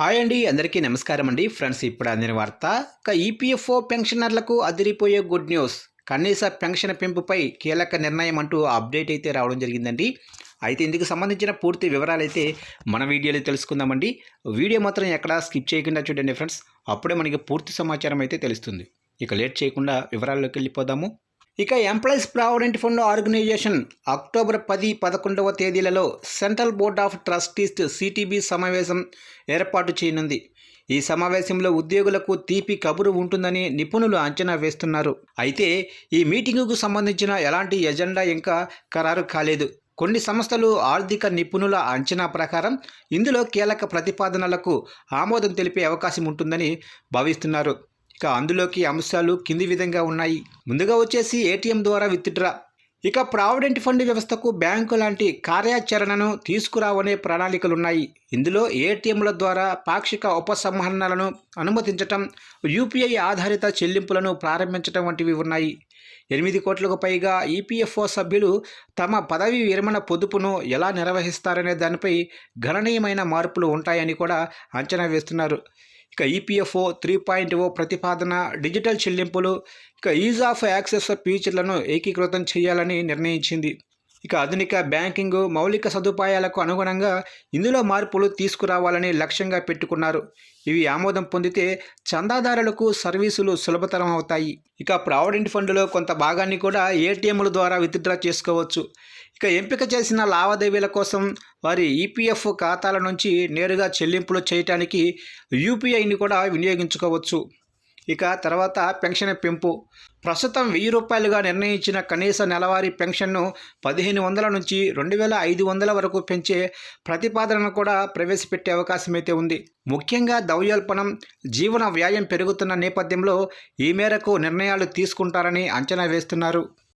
Hi అండి అందరికీ నమస్కారం అండి. ఫ్రెండ్స్ ఇప్పుడు అందిన వార్త ఇక ఈపీఎఫ్ఓ పెన్షనర్లకు అదిరిపోయే గుడ్ న్యూస్. కనీస పెన్షన్ పెంపుపై కీలక నిర్ణయం అంటూ అప్డేట్ అయితే రావడం జరిగిందండి. అయితే ఇందుకు సంబంధించిన పూర్తి వివరాలు అయితే మన వీడియోలో తెలుసుకుందామండి. వీడియో మాత్రం ఎక్కడా స్కిప్ చేయకుండా చూడండి ఫ్రెండ్స్. అప్పుడే మనకి పూర్తి సమాచారం అయితే తెలుస్తుంది. ఇక లేట్ చేయకుండా వివరాల్లోకి వెళ్ళిపోదాము. ఇక employees provident fund organisation October పది పదకొండవ తేదీలలో central board of trustees CTB సమావేశం ఏర్పాటు చేయనుంది. ఈ సమావేశంలో ఉద్యోగులకు తీపి కబురు ఉంటుందని నిపుణులు అంచనా వేస్తున్నారు. అయితే ఈ మీటింగుకు సంబంధించిన ఎలాంటి ఎజెండా ఇంకా ఖరారు కాలేదు. కొన్ని సంస్థలు ఆర్థిక నిపుణుల అంచనా ప్రకారం ఇందులో కీలక ప్రతిపాదనలకు ఆమోదం తెలిపే అవకాశం ఉంటుందని భావిస్తున్నారు. ఇక అందులోకి అంశాలు కింది విధంగా ఉన్నాయి. ముందుగా వచ్చేసి ఏటీఎం ద్వారా విత్డ్రా. ఇక ప్రావిడెంట్ ఫండ్ వ్యవస్థకు బ్యాంకు లాంటి కార్యాచరణను తీసుకురావనే ప్రణాళికలున్నాయి. ఇందులో ఏటీఎంల ద్వారా పాక్షిక ఉపసంహరణలను అనుమతించటం యూపీఐ ఆధారిత చెల్లింపులను ప్రారంభించటం వంటివి ఉన్నాయి. ఎనిమిది కోట్లకు పైగా ఈపీఎఫ్ఓ సభ్యులు తమ పదవి విరమణ పొదుపును ఎలా నిర్వహిస్తారనే దానిపై గణనీయమైన మార్పులు ఉంటాయని కూడా అంచనా వేస్తున్నారు. ఇక ఈపీఎఫ్ఓ త్రీ పాయింట్ ఓ ప్రతిపాదన డిజిటల్ చెల్లింపులు ఇక ఈజ్ ఆఫ్ యాక్సెస్ ఫీచర్లను ఏకీకృతం చేయాలని నిర్ణయించింది. ఇక ఆధునిక బ్యాంకింగ్ మౌలిక సదుపాయాలకు అనుగుణంగా ఇందులో మార్పులు తీసుకురావాలని లక్ష్యంగా పెట్టుకున్నారు. ఇవి ఆమోదం పొందితే చందాదారులకు సర్వీసులు సులభతరం అవుతాయి. ఇక ప్రావిడెంట్ ఫండ్లో కొంత భాగాన్ని కూడా ఏటీఎంల ద్వారా విత్డ్రా చేసుకోవచ్చు. ఇక ఎంపిక చేసిన లావాదేవీల కోసం వారి ఈపీఎఫ్ ఖాతాల నుంచి నేరుగా చెల్లింపులు చేయటానికి యూపీఐని కూడా వినియోగించుకోవచ్చు. ఇక తర్వాత పెన్షన్ పెంపు. ప్రస్తుతం వెయ్యి రూపాయలుగా నిర్ణయించిన కనీస నెలవారీ పెన్షన్ను పదిహేను వందల నుంచి రెండు వేల ఐదు వందల వరకు పెంచే ప్రతిపాదనను కూడా ప్రవేశపెట్టే అవకాశం అయితే ఉంది. ముఖ్యంగా ద్రవ్యోల్పణం జీవన వ్యయం పెరుగుతున్న నేపథ్యంలో ఈ మేరకు నిర్ణయాలు తీసుకుంటారని అంచనా వేస్తున్నారు.